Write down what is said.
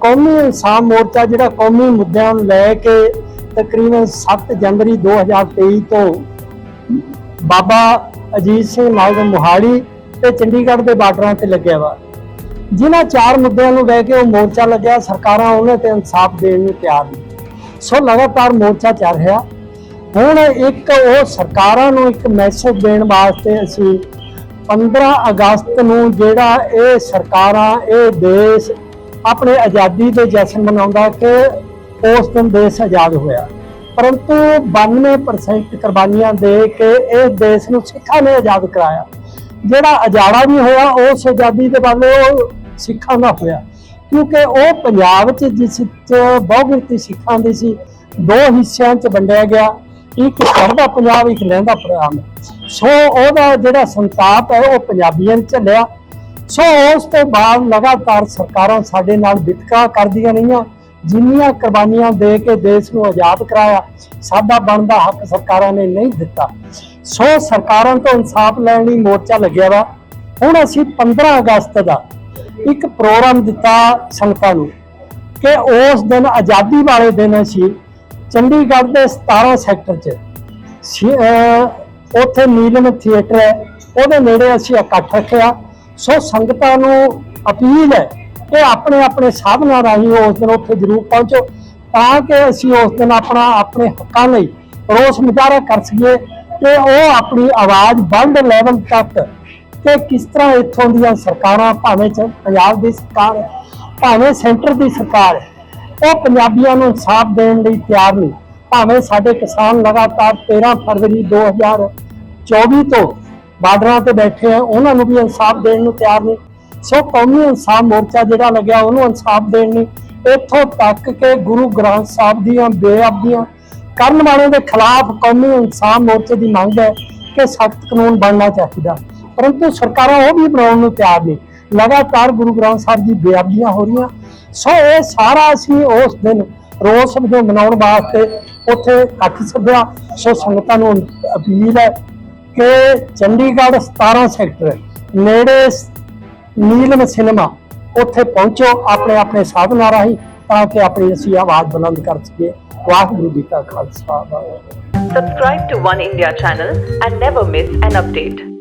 ਕੌਮੀ ਇਨਸਾਨ ਮੋਰਚਾ ਜਿਹੜਾ ਕੌਮੀ ਮੁੱਦਿਆਂ ਨੂੰ ਲੈ ਕੇ ਤਕਰੀਬਨ 7 ਜਨਵਰੀ 2023 ਤੋਂ ਬਾਬਾ ਅਜੀਤ ਸਿੰਘ ਨਗਰ ਮੁਹਾਲੀ ਤੇ ਚੰਡੀਗੜ੍ਹ ਦੇ ਬਾਰਡਰਾਂ ਤੇ ਲੱਗਿਆ ਵਾ। ਜਿਨ੍ਹਾਂ ਚਾਰ ਮੁੱਦਿਆਂ ਨੂੰ ਲੈ ਕੇ ਉਹ ਮੋਰਚਾ ਲੱਗਿਆ, ਸਰਕਾਰਾਂ ਉਹਨਾਂ ਤੇ ਇਨਸਾਫ ਦੇਣ ਨੂੰ ਤਿਆਰ ਨਹੀਂ ਸੋ ਲਗਾਤਾਰ ਮੋਰਚਾ ਚੱਲ ਰਿਹਾ। ਹੁਣ ਇੱਕ ਉਹ ਸਰਕਾਰਾਂ ਨੂੰ ਇੱਕ ਮੈਸੇਜ ਦੇਣ ਵਾਸਤੇ ਅਸੀਂ 15 ਅਗਸਤ ਨੂੰ ਜਿਹੜਾ ਇਹ ਸਰਕਾਰਾਂ, ਇਹ ਦੇਸ਼ ਆਪਣੇ ਆਜ਼ਾਦੀ ਦੇ ਜਸ਼ਨ ਮਨਾਉਂਦਾ ਕਿ ਉਸ ਦਿਨ ਦੇਸ਼ ਆਜ਼ਾਦ ਹੋਇਆ। ਪਰੰਤੂ 92% ਕੁਰਬਾਨੀਆਂ ਦੇ ਕੇ ਇਹ ਦੇਸ਼ ਨੂੰ ਸਿੱਖਾਂ ਨੇ ਆਜ਼ਾਦ ਕਰਾਇਆ। ਜਿਹੜਾ ਅਜਾੜਾ ਵੀ ਹੋਇਆ, ਉਸ ਆਜ਼ਾਦੀ ਦੇ ਬਦਲੇ ਉਹ ਸਿੱਖਾਂ ਦਾ ਹੋਇਆ। ਕਿਉਂਕਿ ਉਹ ਪੰਜਾਬ 'ਚ, ਜਿਸ 'ਚ ਬਹੁਗਿਣਤੀ ਸਿੱਖਾਂ ਦੀ ਸੀ, ਦੋ ਹਿੱਸਿਆਂ 'ਚ ਵੰਡਿਆ ਗਿਆ। ਇੱਕ ਚੜ੍ਹਦਾ ਪੰਜਾਬ, ਇੱਕ ਲਹਿੰਦਾ ਪੰਜਾਬ ਸੋ ਉਹਦਾ ਜਿਹੜਾ ਸੰਤਾਪ ਹੈ, ਉਹ ਪੰਜਾਬੀਆਂ 'ਚ ਝੱਲਿਆ ਸੋ ਉਸ ਤੋਂ ਬਾਅਦ ਲਗਾਤਾਰ ਸਰਕਾਰਾਂ ਸਾਡੇ ਨਾਲ ਵਿਤਕਰਾ ਕਰਦੀਆਂ ਰਹੀਆਂ, ਜਿੰਨੀਆਂ ਕੁਰਬਾਨੀਆਂ ਦੇ ਕੇ ਦੇਸ਼ ਨੂੰ ਆਜ਼ਾਦ ਕਰਾਇਆ, ਸਾਡਾ ਬਣਦਾ ਹੱਕ ਸਰਕਾਰਾਂ ਨੇ ਨਹੀਂ ਦਿੱਤਾ। ਸੋ ਸਰਕਾਰਾਂ ਤੋਂ ਇਨਸਾਫ ਲੈਣ ਲਈ ਮੋਰਚਾ ਲੱਗਿਆ ਵਾ। ਹੁਣ ਅਸੀਂ 15 ਅਗਸਤ ਦਾ ਇੱਕ ਪ੍ਰੋਗਰਾਮ ਦਿੱਤਾ ਸੰਗਤਾਂ ਨੂੰ ਕਿ ਉਸ ਦਿਨ ਆਜ਼ਾਦੀ ਵਾਲੇ ਦਿਨ ਅਸੀਂ ਚੰਡੀਗੜ੍ਹ ਦੇ 17 ਸੈਕਟਰ 'ਚ ਉੱਥੇ ਨੀਲਮ ਥੀਏਟਰ ਹੈ, ਉਹਦੇ ਨੇੜੇ ਅਸੀਂ ਇਕੱਠ ਰੱਖਿਆ। ਸੋ ਸੰਗਤਾਂ ਨੂੰ ਅਪੀਲ ਹੈ ਕਿ ਆਪਣੇ ਆਪਣੇ ਸਾਧਨਾਂ ਰਾਹੀਂ ਉਸ ਦਿਨ ਉੱਥੇ ਜ਼ਰੂਰ ਪਹੁੰਚੋ ਤਾਂ ਕਿ ਅਸੀਂ ਉਸ ਦਿਨ ਆਪਣਾ ਆਪਣੇ ਹੱਕਾਂ ਲਈ ਰੋਸ ਮੁਜ਼ਾਹਰਾ ਕਰ ਸਕੀਏ ਕਿ ਉਹ ਆਪਣੀ ਆਵਾਜ਼ ਵਰਲਡ ਲੈਵਲ ਤੱਕ ਕਿ ਕਿਸ ਤਰ੍ਹਾਂ ਇੱਥੋਂ ਦੀਆਂ ਸਰਕਾਰਾਂ ਭਾਵੇਂ ਚ ਪੰਜਾਬ ਦੀ ਸਰਕਾਰ ਹੈ, ਭਾਵੇਂ ਸੈਂਟਰ ਦੀ ਸਰਕਾਰ ਹੈ, ਉਹ ਪੰਜਾਬੀਆਂ ਨੂੰ ਇਨਸਾਫ ਦੇਣ ਲਈ ਤਿਆਰ ਨਹੀਂ। ਭਾਵੇਂ ਸਾਡੇ ਕਿਸਾਨ ਲਗਾਤਾਰ 13 ਫਰਵਰੀ 2024 ਤੋਂ ਬਾਰਡਰਾਂ ਤੇ ਬੈਠੇ ਆ, ਉਹਨਾਂ ਨੂੰ ਵੀ ਇਨਸਾਫ ਦੇਣ ਨੂੰ ਤਿਆਰ ਨਹੀਂ ਸੋ ਕੌਮੀ ਇਨਸਾਫ ਮੋਰਚਾ ਜਿਹੜਾ ਲੱਗਿਆ, ਉਹਨੂੰ ਇਨਸਾਫ ਦੇਣ ਲਈ ਇੱਥੋਂ ਤੱਕ ਕਿ ਗੁਰੂ ਗ੍ਰੰਥ ਸਾਹਿਬ ਦੀਆਂ ਬੇਅਬਦੀਆਂ ਕਰਨ ਵਾਲਿਆਂ ਦੇ ਖਿਲਾਫ ਕੌਮੀ ਇਨਸਾਫ ਮੋਰਚੇ ਦੀ ਮੰਗ ਹੈ ਕਿ ਸਖਤ ਕਾਨੂੰਨ ਬਣਨਾ ਚਾਹੀਦਾ। ਪਰੰਤੂ ਸਰਕਾਰਾਂ ਉਹ ਵੀ ਬਣਾਉਣ ਨੂੰ ਤਿਆਰ ਨਹੀਂ ਲਗਾਤਾਰ ਗੁਰੂ ਗ੍ਰੰਥ ਸਾਹਿਬ ਦੀ ਬੇਅਬਦੀਆਂ ਹੋ ਰਹੀਆਂ। ਸੋ ਇਹ ਸਾਰਾ ਅਸੀਂ ਉਸ ਦਿਨ ਰੋਸ ਵਜੋਂ ਮਨਾਉਣ ਵਾਸਤੇ ਉੱਥੇ ਇਕੱਠ ਸੱਦਿਆ ਸੋ ਸੰਗਤਾਂ ਨੂੰ ਅਪੀਲ ਹੈ ਕਿ ਚੰਡੀਗੜ੍ਹ 17 ਸੈਕਟਰ ਨੇੜੇ ਨੀਲਮ ਸਿਨੇਮਾ, ਉੱਥੇ ਪਹੁੰਚੋ ਆਪਣੇ ਆਪਣੇ ਸਾਧਨਾਂ ਰਾਹੀਂ ਤਾਂ ਕਿ ਆਪਣੀ ਅਸੀਂ ਆਵਾਜ਼ ਬੁਲੰਦ ਕਰ ਸਕੀਏ ਵਾਹਿਗੁਰੂ ਜੀ ਕਾ Khalsa Waheguru Subscribe to One India channel and never miss an update.